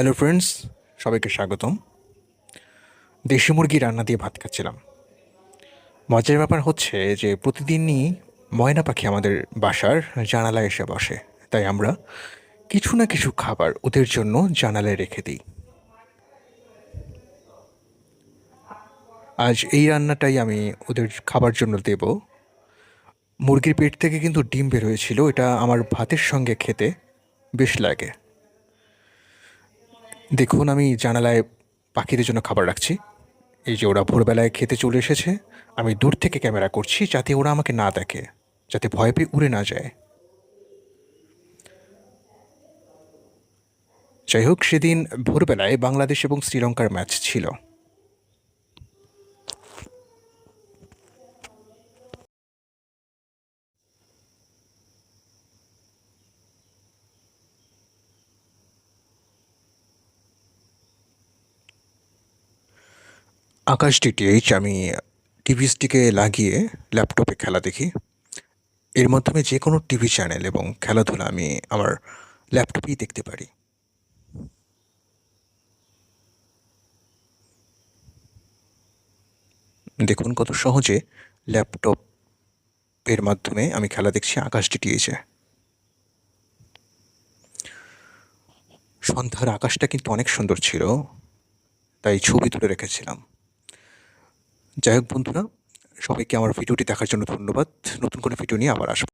Hello friends সবাইকে স্বাগতম। দেশি মুরগি রান্না দিয়ে ভাত খাচ্ছিলাম। মজার ব্যাপার হচ্ছে যে প্রতিদিনই ময়না পাখি আমাদের বাসার জানালায় এসে বসে। তাই আমরা কিছু না কিছু খাবার ওদের জন্য জানালায় রেখে দিই। আজ এই রান্নাটাই আমি ওদের খাবার জন্য দেব। মুরগির পেট থেকে কিন্তু ডিম বের হয়েছিল। এটা আমার ভাতের সঙ্গে খেতে বেশ লাগে। দেখুন, আমি জানালায় পাখিদের জন্য খাবার রাখছি। এই যে ওরা ভোরবেলায় খেতে চলে এসেছে, আমি দূর থেকে ক্যামেরা করছি যাতে ওরা আমাকে না দেখে, যাতে ভয় পেয়ে উড়ে না যায়। যাই হোক, সেদিন ভোরবেলায় বাংলাদেশ এবং শ্রীলঙ্কার ম্যাচ ছিল। আকাশ ডিটিএইচ আমি টিভিসটিকে লাগিয়ে ল্যাপটপে খেলা দেখি, এর মাধ্যমে যে কোনো টিভি চ্যানেল এবং খেলাধুলা আমি আমার ল্যাপটপেই দেখতে পারি। দেখুন কত সহজে ল্যাপটপ এর মাধ্যমে আমি খেলা দেখছি, আকাশ ডিটিএইচে সন্ধ্যার আকাশটা কিন্তু অনেক সুন্দর ছিল, তাই ছবি তুলে রেখেছিলাম। যাই হোক বন্ধুরা, সবাইকে আমার ভিডিওটি দেখার জন্য ধন্যবাদ। নতুন কোনো ভিডিও নিয়ে আবার আসব।